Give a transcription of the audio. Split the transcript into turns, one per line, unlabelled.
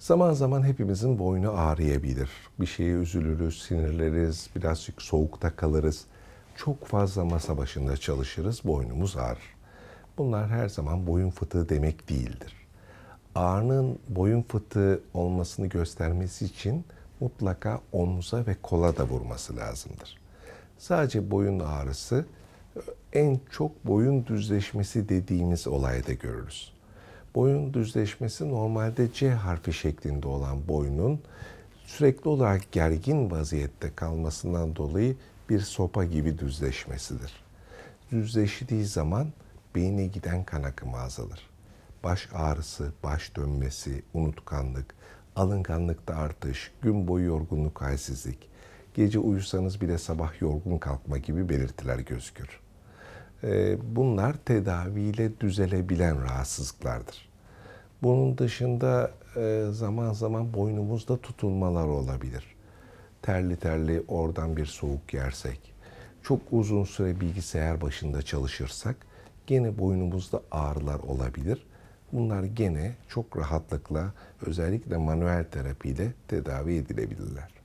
Zaman zaman hepimizin boynu ağrıyabilir. Bir şeye üzülürüz, sinirleriz, birazcık soğukta kalırız. Çok fazla masa başında çalışırız, boynumuz ağrır. Bunlar her zaman boyun fıtığı demek değildir. Ağrının boyun fıtığı olmasını göstermesi için mutlaka omza ve kola da vurması lazımdır. Sadece boyun ağrısı en çok boyun düzleşmesi dediğimiz olayda görürüz. Boyun düzleşmesi normalde C harfi şeklinde olan boynun sürekli olarak gergin vaziyette kalmasından dolayı bir sopa gibi düzleşmesidir. Düzleştiği zaman beyne giden kan akımı azalır. Baş ağrısı, baş dönmesi, unutkanlık, alınganlıkta artış, gün boyu yorgunluk, halsizlik, gece uyusanız bile sabah yorgun kalkma gibi belirtiler gözükür. Ee, bunlar tedaviyle düzelebilen rahatsızlıklardır. Bunun dışında e, zaman zaman boynumuzda tutulmalar olabilir. Terli terli oradan bir soğuk yersek, çok uzun süre bilgisayar başında çalışırsak gene boynumuzda ağrılar olabilir. Bunlar gene çok rahatlıkla özellikle manuel terapiyle tedavi edilebilirler.